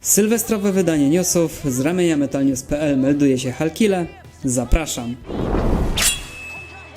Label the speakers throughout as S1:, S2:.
S1: Sylwestrowe wydanie newsów z ramienia metalnews.pl melduje się Halkile. Zapraszam.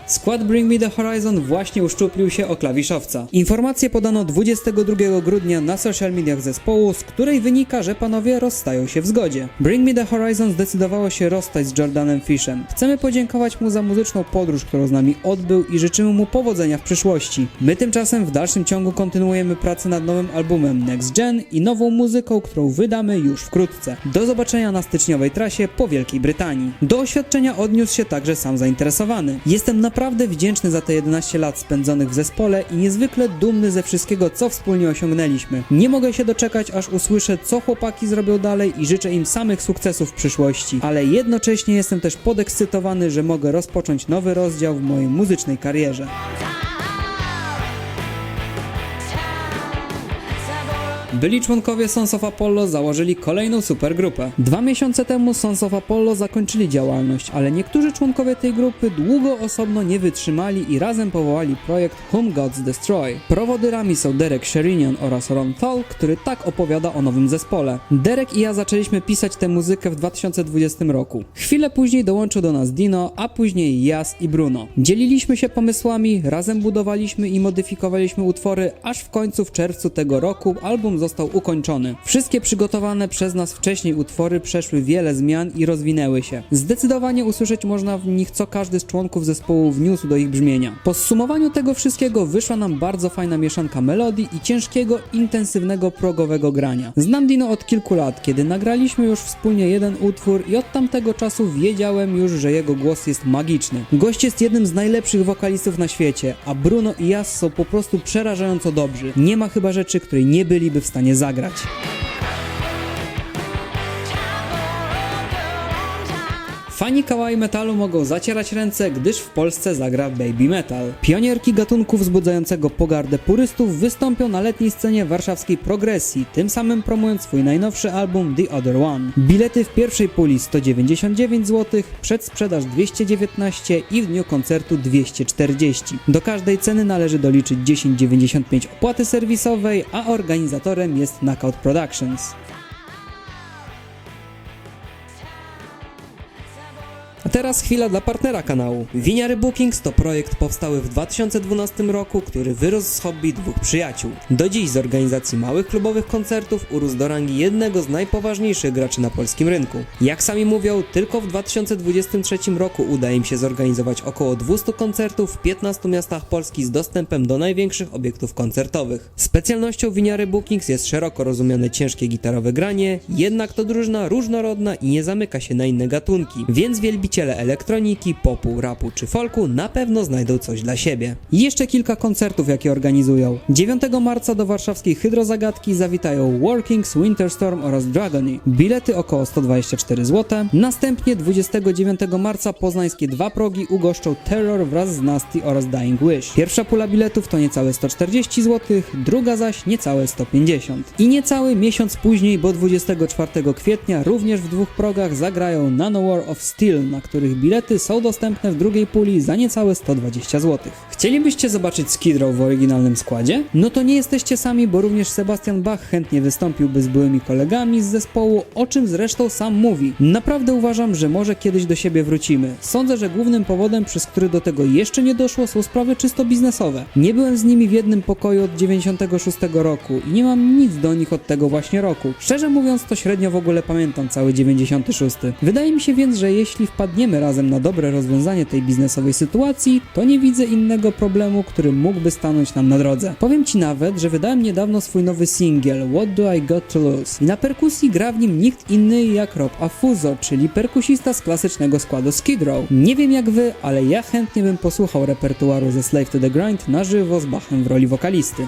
S1: Skład Bring Me The Horizon właśnie uszczuplił się o klawiszowca. Informacje podano 22 grudnia na social mediach zespołu, z której wynika, że panowie rozstają się w zgodzie. Bring Me The Horizon zdecydowało się rozstać z Jordanem Fishem. Chcemy podziękować mu za muzyczną podróż, którą z nami odbył i życzymy mu powodzenia w przyszłości. My tymczasem w dalszym ciągu kontynuujemy pracę nad nowym albumem Next Gen i nową muzyką, którą wydamy już wkrótce. Do zobaczenia na styczniowej trasie po Wielkiej Brytanii. Do oświadczenia odniósł się także sam zainteresowany. Jestem naprawdę wdzięczny za te 11 lat spędzonych w zespole i niezwykle dumny ze wszystkiego, co wspólnie osiągnęliśmy. Nie mogę się doczekać, aż usłyszę, co chłopaki zrobią dalej i życzę im samych sukcesów w przyszłości. Ale jednocześnie jestem też podekscytowany, że mogę rozpocząć nowy rozdział w mojej muzycznej karierze. Byli członkowie Sons of Apollo założyli kolejną supergrupę. Dwa miesiące temu Sons of Apollo zakończyli działalność, ale niektórzy członkowie tej grupy długo osobno nie wytrzymali i razem powołali projekt Whom Gods Destroy. Prowodyrami są Derek Sherinian oraz Ron Thal, który tak opowiada o nowym zespole. Derek i ja zaczęliśmy pisać tę muzykę w 2020 roku. Chwilę później dołączył do nas Dino, a później Jas i Bruno. Dzieliliśmy się pomysłami, razem budowaliśmy i modyfikowaliśmy utwory, aż w końcu w czerwcu tego roku album został ukończony. Wszystkie przygotowane przez nas wcześniej utwory przeszły wiele zmian i rozwinęły się. Zdecydowanie usłyszeć można w nich, co każdy z członków zespołu wniósł do ich brzmienia. Po zsumowaniu tego wszystkiego wyszła nam bardzo fajna mieszanka melodii i ciężkiego, intensywnego progowego grania. Znam Dino od kilku lat, kiedy nagraliśmy już wspólnie jeden utwór i od tamtego czasu wiedziałem już, że jego głos jest magiczny. Gość jest jednym z najlepszych wokalistów na świecie, a Bruno i Jas są po prostu przerażająco dobrzy. Nie ma chyba rzeczy, której nie byliby w stanie zagrać. Fani kawaii metalu mogą zacierać ręce, gdyż w Polsce zagra Baby Metal. Pionierki gatunku wzbudzającego pogardę purystów wystąpią na letniej scenie warszawskiej progresji, tym samym promując swój najnowszy album The Other One. Bilety w pierwszej puli 199 zł, przedsprzedaż 219 i w dniu koncertu 240. Do każdej ceny należy doliczyć 10,95 opłaty serwisowej, a organizatorem jest Knockout Productions. Teraz chwila dla partnera kanału. Winiary Bookings to projekt powstały w 2012 roku, który wyrósł z hobby dwóch przyjaciół. Do dziś z organizacji małych klubowych koncertów urósł do rangi jednego z najpoważniejszych graczy na polskim rynku. Jak sami mówią, tylko w 2023 roku uda im się zorganizować około 200 koncertów w 15 miastach Polski z dostępem do największych obiektów koncertowych. Specjalnością Winiary Bookings jest szeroko rozumiane ciężkie gitarowe granie, jednak to drużyna różnorodna i nie zamyka się na inne gatunki, więc wielbiciele elektroniki, popu, rapu czy folku na pewno znajdą coś dla siebie. Jeszcze kilka koncertów, jakie organizują. 9 marca do warszawskiej Hydrozagadki zawitają Workings, Winterstorm oraz Dragony. Bilety około 124 zł. Następnie 29 marca poznańskie dwa progi ugoszczą Terror wraz z Nasty oraz Dying Wish. Pierwsza pula biletów to niecałe 140 zł, druga zaś niecałe 150. I niecały miesiąc później, bo 24 kwietnia również w dwóch progach zagrają Nanowar of Steel, na których bilety są dostępne w drugiej puli za niecałe 120 zł. Chcielibyście zobaczyć Skid Row w oryginalnym składzie? No to nie jesteście sami, bo również Sebastian Bach chętnie wystąpiłby z byłymi kolegami z zespołu, o czym zresztą sam mówi. Naprawdę uważam, że może kiedyś do siebie wrócimy. Sądzę, że głównym powodem, przez który do tego jeszcze nie doszło, są sprawy czysto biznesowe. Nie byłem z nimi w jednym pokoju od 96 roku i nie mam nic do nich od tego właśnie roku. Szczerze mówiąc, to średnio w ogóle pamiętam cały 96. Wydaje mi się więc, że jeśli wpadniemy razem na dobre rozwiązanie tej biznesowej sytuacji, to nie widzę innego problemu, który mógłby stanąć nam na drodze. Powiem Ci nawet, że wydałem niedawno swój nowy singiel What Do I Got To Lose i na perkusji gra w nim nikt inny jak Rob Affuzo, czyli perkusista z klasycznego składu Skid Row. Nie wiem jak Wy, ale ja chętnie bym posłuchał repertuaru ze Slave to the Grind na żywo z Bachem w roli wokalisty.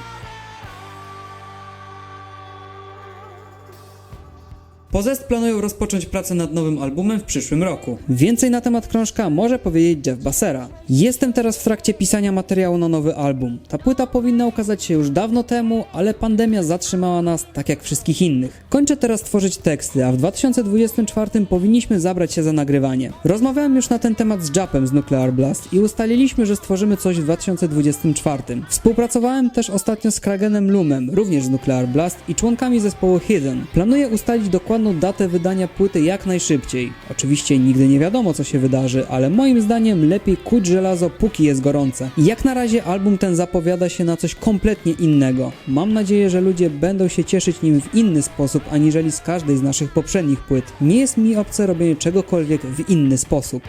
S1: Pozest planują rozpocząć pracę nad nowym albumem w przyszłym roku. Więcej na temat krążka może powiedzieć Jeff Bassera. Jestem teraz w trakcie pisania materiału na nowy album. Ta płyta powinna ukazać się już dawno temu, ale pandemia zatrzymała nas tak jak wszystkich innych. Kończę teraz tworzyć teksty, a w 2024 powinniśmy zabrać się za nagrywanie. Rozmawiałem już na ten temat z Japem z Nuclear Blast i ustaliliśmy, że stworzymy coś w 2024. Współpracowałem też ostatnio z Kragenem Lumem, również z Nuclear Blast i członkami zespołu Hidden. Planuję ustalić datę wydania płyty jak najszybciej. Oczywiście nigdy nie wiadomo co się wydarzy, ale moim zdaniem lepiej kuć żelazo póki jest gorące. Jak na razie album ten zapowiada się na coś kompletnie innego. Mam nadzieję, że ludzie będą się cieszyć nim w inny sposób aniżeli z każdej z naszych poprzednich płyt. Nie jest mi obce robienie czegokolwiek w inny sposób.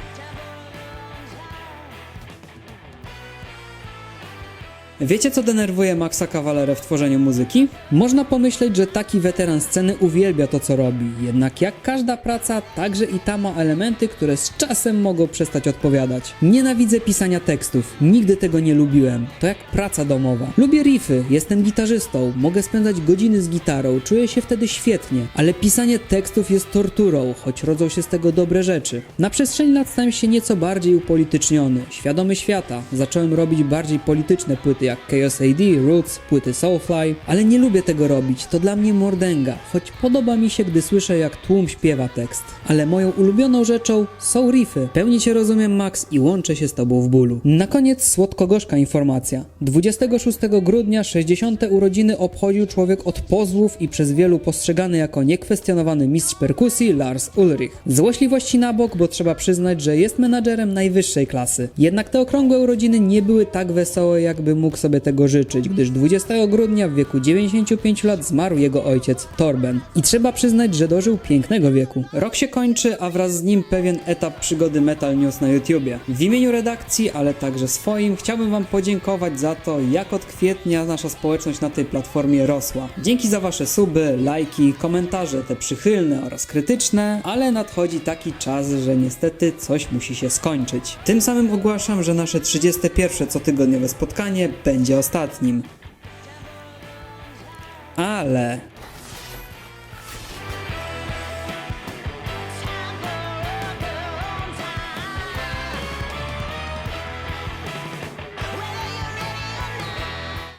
S1: Wiecie co denerwuje Maxa Cavalera w tworzeniu muzyki? Można pomyśleć, że taki weteran sceny uwielbia to co robi, jednak jak każda praca, także i ta ma elementy, które z czasem mogą przestać odpowiadać. Nienawidzę pisania tekstów, nigdy tego nie lubiłem. To jak praca domowa. Lubię riffy, jestem gitarzystą, mogę spędzać godziny z gitarą, czuję się wtedy świetnie, ale pisanie tekstów jest torturą, choć rodzą się z tego dobre rzeczy. Na przestrzeni lat stałem się nieco bardziej upolityczniony, świadomy świata, zacząłem robić bardziej polityczne płyty jak Chaos AD, Roots, płyty Soulfly, ale nie lubię tego robić, to dla mnie mordęga, choć podoba mi się, gdy słyszę jak tłum śpiewa tekst. Ale moją ulubioną rzeczą są riffy. Pełni cię rozumiem Max i łączę się z tobą w bólu. Na koniec słodko-gorzka informacja. 26 grudnia 60. urodziny obchodził człowiek od pozwów i przez wielu postrzegany jako niekwestionowany mistrz perkusji Lars Ulrich. Złośliwości na bok, bo trzeba przyznać, że jest menadżerem najwyższej klasy. Jednak te okrągłe urodziny nie były tak wesołe, jakby mógł sobie tego życzyć, gdyż 20 grudnia w wieku 95 lat zmarł jego ojciec Torben. I trzeba przyznać, że dożył pięknego wieku. Rok się kończy, a wraz z nim pewien etap przygody Metal News na YouTubie. W imieniu redakcji, ale także swoim, chciałbym Wam podziękować za to, jak od kwietnia nasza społeczność na tej platformie rosła. Dzięki za Wasze suby, lajki, komentarze, te przychylne oraz krytyczne, ale nadchodzi taki czas, że niestety coś musi się skończyć. Tym samym ogłaszam, że nasze 31 cotygodniowe spotkanie będzie ostatnim. Ale